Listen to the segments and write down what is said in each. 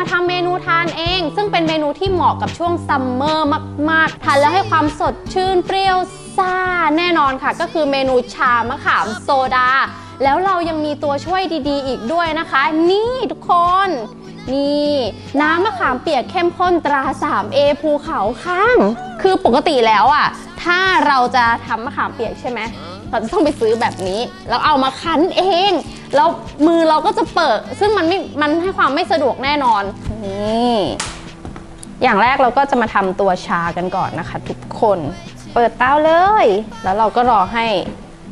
มาทำเมนูทานเอง ซึ่งเป็นเมนูที่เหมาะกับช่วงซัมเมอร์มากๆ ทานแล้วให้ความสดชื่นเปรี้ยวซ่าแน่นอนค่ะ ก็คือเมนูชามะขามโซดา แล้วเรายังมีตัวช่วยดีๆ อีกด้วยนะคะ นี่ทุกคนนี่น้ำมะขามเปียกเข้มข้นตรา 3A ภูเขาข้าง คือปกติแล้วอะ ถ้าเราจะทำมะขามเปียกใช่ไหม เราจะต้องไปซื้อแบบนี้แล้วเอามาคั้นเองแล้วมือเราก็จะเปิด ซึ่งมันไม่มันให้ความไม่สะดวกแน่นอนนี่อย่างแรกเราก็จะมาทำตัวชากันก่อนนะคะ ทุกคน เปิดเตาเลย แล้วเราก็รอให้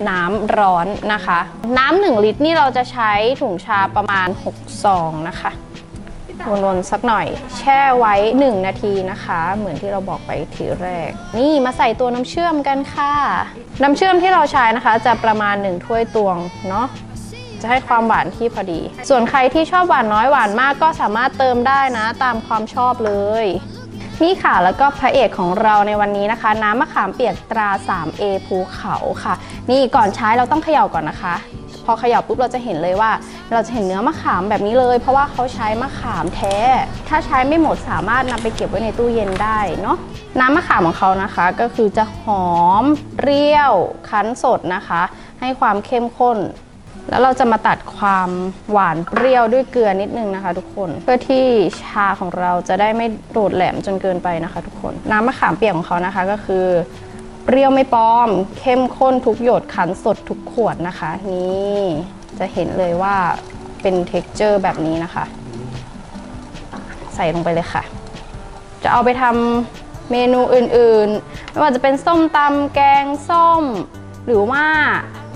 น้ำร้อนนะคะ น้ำหนึ่งลิตรนี่เราจะใช้ถุงชาประมาณ6ซองนะคะ วนๆสักหน่อย แช่ไว้ 1 นาทีนะคะ เหมือนที่เราบอกไปทีแรก นี่มาใส่ตัวน้ำเชื่อมกันค่ะ น้ำเชื่อมที่เราใช้นะคะ จะประมาณ 1 ถ้วยตวงเนาะจะให้ความหวานที่พอดี ส่วนใครที่ชอบหวานน้อยหวานมากก็สามารถเติมได้นะตามความชอบเลยนี่ค่ะแล้วก็พระเอกของเราในวันนี้นะคะ น้ำมะขามเปียกตรา 3A ภูเขาค่ะ นี่ก่อนใช้เราต้องเขย่าก่อนนะคะ อเขย่าปุ๊บเราจะเห็นเลยว่า เราจะเห็นเนื้อมะขามแบบนี้เลย เพราะว่าเขาใช้มะขามแท้ ถ้าใช้ไม่หมดสามารถนำไปเก็บไว้ในตู้เย็นได้เนาะน้ำมะขามของเขานะคะ ก็คือจะหอมเปรี้ยวคั้นสดนะคะ ให้ความเข้มข้น แล้วเราจะมาตัดความหวานเปรี้ยวด้วยเกลือนิดนึงนะคะ ทุกคนเพื่อที่ชาของเราจะได้ไม่โดดแหลมจนเกินไปนะคะ ทุกคนน้ำมะขามเปียกของเขานะคะก็คือ เปรี้ยวไม่ปลอม เข้มข้นทุกหยดขันสดทุกขวดนะคะ นี่จะเห็นเลยว่าเป็นเท็กเจอร์แบบนี้นะคะ ใส่ลงไปเลยค่ะ จะเอาไปทำเมนูอื่นๆ ไม่ว่าจะเป็นส้มตำแกงส้ม หรือว่าอ่า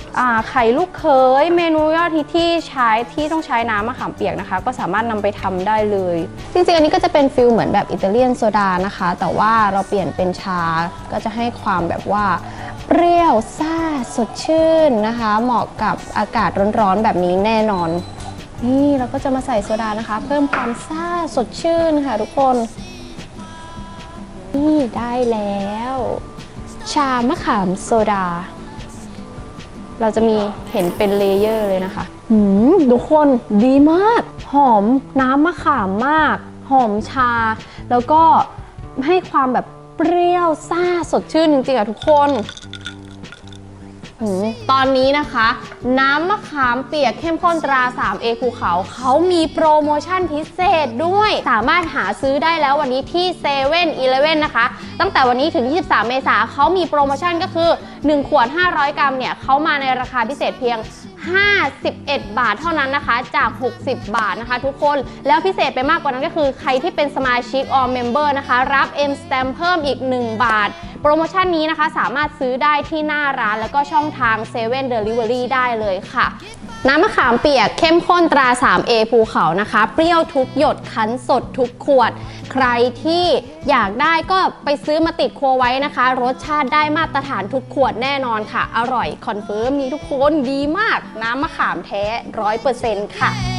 ไข่ลูกเขยเมนูยอดฮิตที่ใช้ที่ต้องใช้น้ำมะขามเปียกนะคะ ก็สามารถนำไปทำได้เลย จริงๆ อันนี้ก็จะเป็นฟิลเหมือนแบบอิตาเลียนโซดานะคะ แต่ว่าเราเปลี่ยนเป็นชา ก็จะให้ความแบบว่าเปรี้ยวซ่าสดชื่นนะคะ เหมาะกับอากาศร้อนๆ แบบนี้แน่นอน นี่เราก็จะมาใส่โซดานะคะ เพิ่มความซ่าสดชื่นค่ะทุกคน นี่ได้แล้ว ชามะขามโซดา เราจะมีเห็นเป็นเลเยอร์เลยนะคะหืมทุกคนดีมาก หอมน้ำมะขามมาก หอมชา แล้วก็ให้ความแบบเปรี้ยวซ่าสดชื่นจริงๆอะทุกคน อืมตอนนี้นะคะ น้ำมะขามเปียกเข้มข้นตรา 3A ภูเขาเขามีโปรโมชั่นพิเศษด้วย สามารถหาซื้อได้แล้ววันนี้ที่7 e เ e ่ e อนะคะ ตั้งแต่วันนี้ถึง 23 เมษาเขามีโปรโมชั่นก็คือ 1 ขวด 500 กรัมเนี่ยเขามาในราคาพิเศษเพียง 51 บาทเท่านั้นนะคะ จาก 60 บาทนะคะ ทุกคน แล้วพิเศษไปมากกว่านั้นก็คือใครที่เป็นสมาชิก or member นะคะ รับ M stamp เพิ่มอีก 1 บาท โปรโมชั่นนี้นะคะ สามารถซื้อได้ที่หน้าร้านแล้วก็ช่องทาง7 Delivery ได้เลยค่ะน้ำมะขามเปียกเข้มข้นตรา 3A ภูเขานะคะ เปรี้ยวทุกหยดคั้นสดทุกขวด ใครที่อยากได้ก็ไปซื้อมาติดครัวไว้นะคะ รสชาติได้มาตรฐานทุกขวดแน่นอนค่ะ อร่อยคอนเฟิร์มมีทุกคนดีมากน้ำมะขามแท้ร้อยเปอร์เซ็นต์ค่ะ